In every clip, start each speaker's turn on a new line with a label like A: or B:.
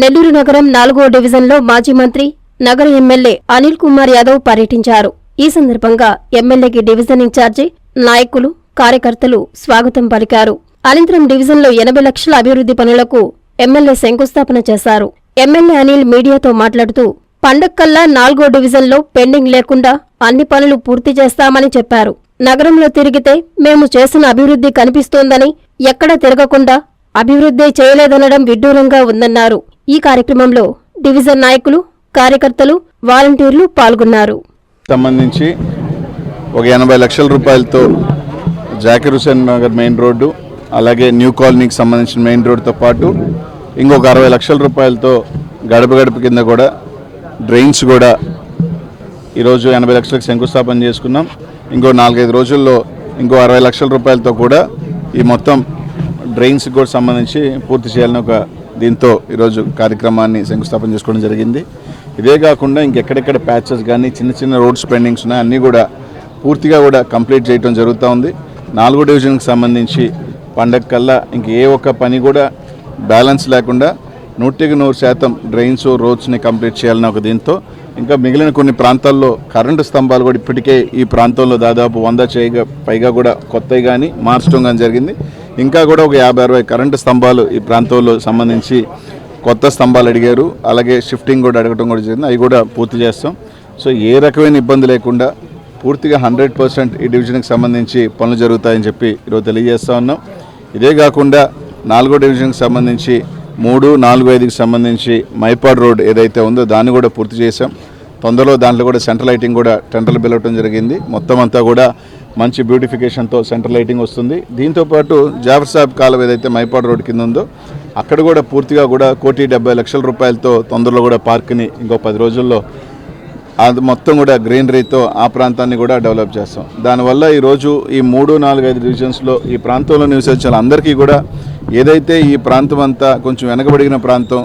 A: నెల్లూరు నగరం నాలుగో డివిజన్లో మాజీ మంత్రి నగర ఎమ్మెల్యే అనిల్ కుమార్ యాదవ్ పర్యటించారు. ఈ సందర్భంగా ఎమ్మెల్యేకి డివిజన్ ఇన్ఛార్జి నాయకులు కార్యకర్తలు స్వాగతం పలికారు. అనంతరం డివిజన్లో ఎనభై లక్షల అభివృద్ధి పనులకు ఎమ్మెల్యే శంకుస్థాపన చేశారు. ఎమ్మెల్యే అనిల్ మీడియాతో మాట్లాడుతూ పండక్కల్లా నాలుగో డివిజన్లో పెండింగ్ లేకుండా అన్ని పనులు పూర్తి చేస్తామని చెప్పారు. నగరంలో తిరిగితే మేము చేసిన అభివృద్ధి కనిపిస్తోందని ఎక్కడా తిరగకుండా అభివృద్ధి చేయలేదనడం విడ్డూరంగా ఉందన్నారు. ఈ కార్యక్రమంలో డివిజన్ నాయకులు కార్యకర్తలు వాలంటీర్లు పాల్గొన్నారు.
B: సంబంధించి ఒక ఎనభై లక్షల రూపాయలతో జాకిర్ హుసేన్ నగర్ మెయిన్ రోడ్డు అలాగే న్యూ కాలనీకి సంబంధించిన మెయిన్ రోడ్డుతో పాటు ఇంకొక అరవై లక్షల రూపాయలతో గడప గడప కింద కూడా డ్రైన్స్ కూడా ఈరోజు ఎనభై లక్షలకు శంకుస్థాపన చేసుకున్నాం. ఇంకో నాలుగైదు రోజుల్లో ఇంకో అరవై లక్షల రూపాయలతో కూడా ఈ మొత్తం డ్రైన్స్కి కూడా సంబంధించి పూర్తి చేయాలని ఒక దీంతో ఈరోజు కార్యక్రమాన్ని శంకుస్థాపన చేసుకోవడం జరిగింది. ఇదే కాకుండా ఇంకెక్కడెక్కడ ప్యాచెస్ కానీ చిన్న చిన్న రోడ్స్ పెండింగ్స్ ఉన్నాయి అన్నీ కూడా పూర్తిగా కూడా కంప్లీట్ చేయడం జరుగుతూ ఉంది. నాలుగో డివిజన్కి సంబంధించి పండగ కల్లా ఇంక ఏ ఒక్క పని కూడా బ్యాలెన్స్ లేకుండా నూటికి నూరు శాతం డ్రైన్స్ రోడ్స్ని కంప్లీట్ చేయాలని ఒక దీంతో ఇంకా మిగిలిన కొన్ని ప్రాంతాల్లో కరెంటు స్తంభాలు కూడా ఇప్పటికే ఈ ప్రాంతంలో దాదాపు వంద చేయగా పైగా కూడా కొత్తవి కానీ మార్చడం కానీ జరిగింది. ఇంకా కూడా ఒక యాభై అరవై కరెంటు స్తంభాలు ఈ ప్రాంతంలో సంబంధించి కొత్త స్తంభాలు అడిగారు. అలాగే షిఫ్టింగ్ కూడా అడగటం కూడా జరిగింది. అవి కూడా పూర్తి చేస్తాం. సో ఏ రకమైన ఇబ్బంది లేకుండా పూర్తిగా హండ్రెడ్ పర్సెంట్ ఈ డివిజన్కి సంబంధించి పనులు జరుగుతాయని చెప్పి ఈరోజు తెలియజేస్తా ఉన్నాం. ఇదే కాకుండా నాలుగో డివిజన్కి సంబంధించి మూడు నాలుగు ఐదుకి సంబంధించి మైపాడ్ రోడ్ ఏదైతే ఉందో దాన్ని కూడా పూర్తి చేశాం. తొందరలో దాంట్లో కూడా సెంట్రల్ లైటింగ్ కూడా టెండర్లు పిలవటం జరిగింది. మొత్తం అంతా కూడా మంచి బ్యూటిఫికేషన్తో సెంట్రల్ లైటింగ్ వస్తుంది. దీంతోపాటు జాఫర్ సాబ్ కాలం ఏదైతే మైపాడు రోడ్ కింద ఉందో అక్కడ కూడా పూర్తిగా కూడా కోటి డెబ్బై లక్షల రూపాయలతో తొందరలో కూడా పార్క్ని ఇంకో పది రోజుల్లో అది మొత్తం కూడా గ్రీనరీతో ఆ ప్రాంతాన్ని కూడా డెవలప్ చేస్తాం. దానివల్ల ఈరోజు ఈ మూడు నాలుగు ఐదు డివిజన్స్లో ఈ ప్రాంతంలో నివసించిన అందరికీ కూడా ఏదైతే ఈ ప్రాంతం అంతా కొంచెం వెనకబడిన ప్రాంతం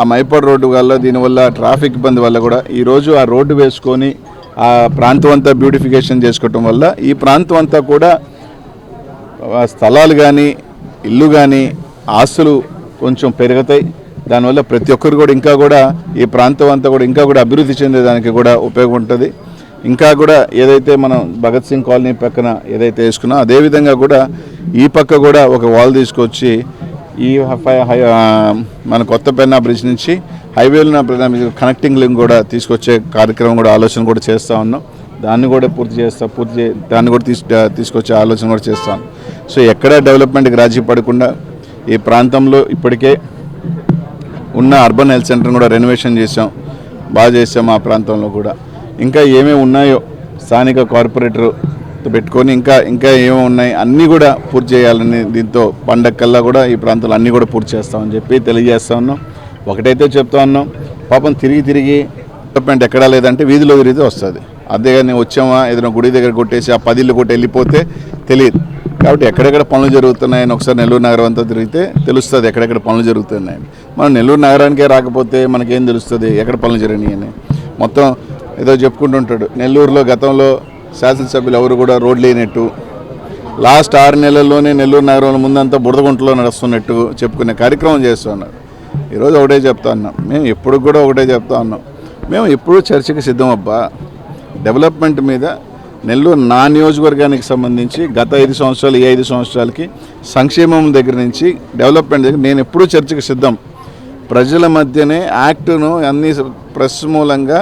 B: ఆ మైపాడు రోడ్డు వల్ల దీనివల్ల ట్రాఫిక్ ఇబ్బంది వల్ల కూడా ఈరోజు ఆ రోడ్డు వేసుకొని ఆ ప్రాంతం అంతా బ్యూటిఫికేషన్ చేసుకోవటం వల్ల ఈ ప్రాంతం అంతా కూడా స్థలాలు కానీ ఇల్లు కానీ ఆస్తులు కొంచెం పెరుగుతాయి. దానివల్ల ప్రతి ఒక్కరు కూడా ఇంకా కూడా ఈ ప్రాంతం అంతా కూడా ఇంకా కూడా అభివృద్ధి చెందేదానికి కూడా ఉపయోగం ఉంటుంది. ఇంకా కూడా ఏదైతే మనం భగత్ సింగ్ కాలనీ పక్కన ఏదైతే వేసుకున్నా అదేవిధంగా కూడా ఈ పక్క కూడా ఒక వాల్ తీసుకొచ్చి ఈ హై- మన కొత్త పెన్నా బ్రిడ్జ్ నుంచి హైవేలో కనెక్టింగ్ లింక్ కూడా తీసుకొచ్చే కార్యక్రమం కూడా ఆలోచన కూడా చేస్తూ ఉన్నాం. దాన్ని కూడా పూర్తి చేస్తా పూర్తి చే దాన్ని కూడా తీసు తీసుకొచ్చే ఆలోచన కూడా చేస్తాను సో ఎక్కడ డెవలప్మెంట్కి రాజీ పడకుండా ఈ ప్రాంతంలో ఇప్పటికే ఉన్న అర్బన్ హెల్త్ సెంటర్ని కూడా రెనోవేషన్ చేసాం బాగా చేసాం ఆ ప్రాంతంలో కూడా. ఇంకా ఏమేమి ఉన్నాయో స్థానిక కార్పొరేటర్ పెట్టుకొని ఇంకా ఇంకా ఏమేమి ఉన్నాయి అన్నీ కూడా పూర్తి చేయాలని దీంతో పండగ కల్లా కూడా ఈ ప్రాంతాలు అన్నీ కూడా పూర్తి చేస్తామని చెప్పి తెలియజేస్తా ఉన్నాం. ఒకటైతే చెప్తా ఉన్నాం పాపం తిరిగి తిరిగి డెవలప్మెంట్ ఎక్కడా లేదంటే వీధిలో తిరిగితే వస్తుంది. అంతేగాని కానీ వచ్చామా ఏదైనా గుడి దగ్గర కొట్టేసి ఆ పదిళ్ళు కొట్టి వెళ్ళిపోతే తెలియదు. కాబట్టి ఎక్కడెక్కడ పనులు జరుగుతున్నాయని ఒకసారి నెల్లూరు నగరం అంతా తిరిగితే తెలుస్తుంది ఎక్కడెక్కడ పనులు జరుగుతున్నాయని. మనం నెల్లూరు నగరానికే రాకపోతే మనకేం తెలుస్తుంది ఎక్కడ పనులు జరిగినాయని. మొత్తం ఏదో చెప్పుకుంటుంటాడు నెల్లూరులో గతంలో శాసనసభ్యులు ఎవరు కూడా రోడ్లు లేనట్టు. లాస్ట్ ఆరు నెలల్లోనే నెల్లూరు నగరంలో ముందంతా బురదగుంటలో నడుస్తున్నట్టు చెప్పుకునే కార్యక్రమం చేస్తున్నారు. ఈరోజు ఒకటే చెప్తా ఉన్నాం మేము ఎప్పుడు కూడా ఒకటే చెప్తా ఉన్నాం. మేము ఎప్పుడూ చర్చకి సిద్ధం అబ్బా డెవలప్మెంట్ మీద నెల్లూరు నా నియోజకవర్గానికి సంబంధించి గత ఐదు సంవత్సరాలు ఈ ఐదు సంవత్సరాలకి సంక్షేమం దగ్గర నుంచి డెవలప్మెంట్ దగ్గర నేను ఎప్పుడూ చర్చకు సిద్ధం. ప్రజల మధ్యనే యాక్టును అన్ని ప్రెస్ మూలంగా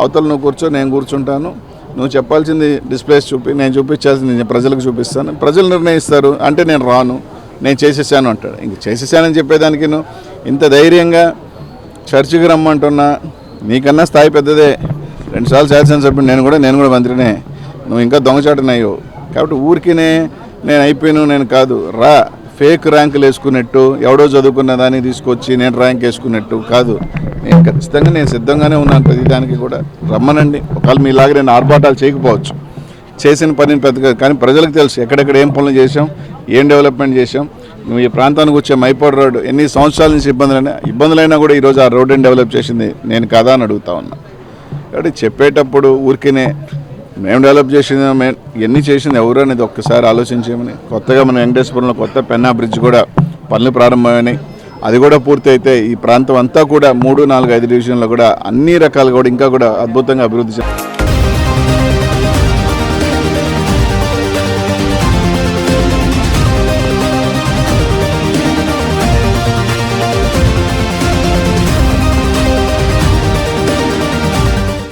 B: అవతలను కూర్చో నేను కూర్చుంటాను. నువ్వు చెప్పాల్సింది డిస్ప్లేస్ చూపి నేను చూపించాల్సింది నేను ప్రజలకు చూపిస్తాను. ప్రజలు నిర్ణయిస్తారు అంటే నేను రాను నేను చేసేసాను అంటాడు. ఇంక చేసేసానని చెప్పేదానికి నువ్వు ఇంత ధైర్యంగా చర్చికి రమ్మంటున్నా నీకన్నా స్థాయి పెద్దదే. రెండుసార్లు శాసనసభ్యుడు నేను కూడా నేను కూడా మంత్రినే. నువ్వు ఇంకా దొంగచాటనయ్యో. కాబట్టి ఊరికినే నేను అయిపోయాను నేను కాదు. రా. ఫేక్ ర్యాంకులు వేసుకున్నట్టు ఎవడో చదువుకున్న దాన్ని తీసుకొచ్చి నేను ర్యాంక్ వేసుకున్నట్టు కాదు. నేను ఖచ్చితంగా నేను సిద్ధంగానే ఉన్నాను ప్రతి దానికి కూడా. రమ్మనండి. ఒకవేళ మీలాగా నేను ఆర్భాటాలు చేయకపోవచ్చు. చేసిన పనిని పెద్దగా కానీ ప్రజలకు తెలుసు ఎక్కడెక్కడ ఏం పనులు చేసాం ఏం డెవలప్మెంట్ చేసాం నువ్వు ఈ ప్రాంతానికి వచ్చే మైపాడు రోడ్డు ఎన్ని సంవత్సరాల నుంచి ఇబ్బందులైనా ఇబ్బందులైనా కూడా ఈరోజు ఆ రోడ్డుని డెవలప్ చేసింది నేను కాదా అని అడుగుతా ఉన్నా. కాబట్టి చెప్పేటప్పుడు ఊరికేనే మేము డెవలప్ చేసిన మేము ఎన్ని చేసింది ఎవరు అనేది ఒక్కసారి ఆలోచించేమని. కొత్తగా మన వెంకటేశ్వరంలో కొత్త పెన్నా బ్రిడ్జ్ కూడా పనులు ప్రారంభమైనాయి. అది కూడా పూర్తి అయితే ఈ ప్రాంతం అంతా కూడా మూడు నాలుగు ఐదు డివిజన్లో కూడా అన్ని రకాలు కూడా ఇంకా కూడా అద్భుతంగా అభివృద్ధి చెందారు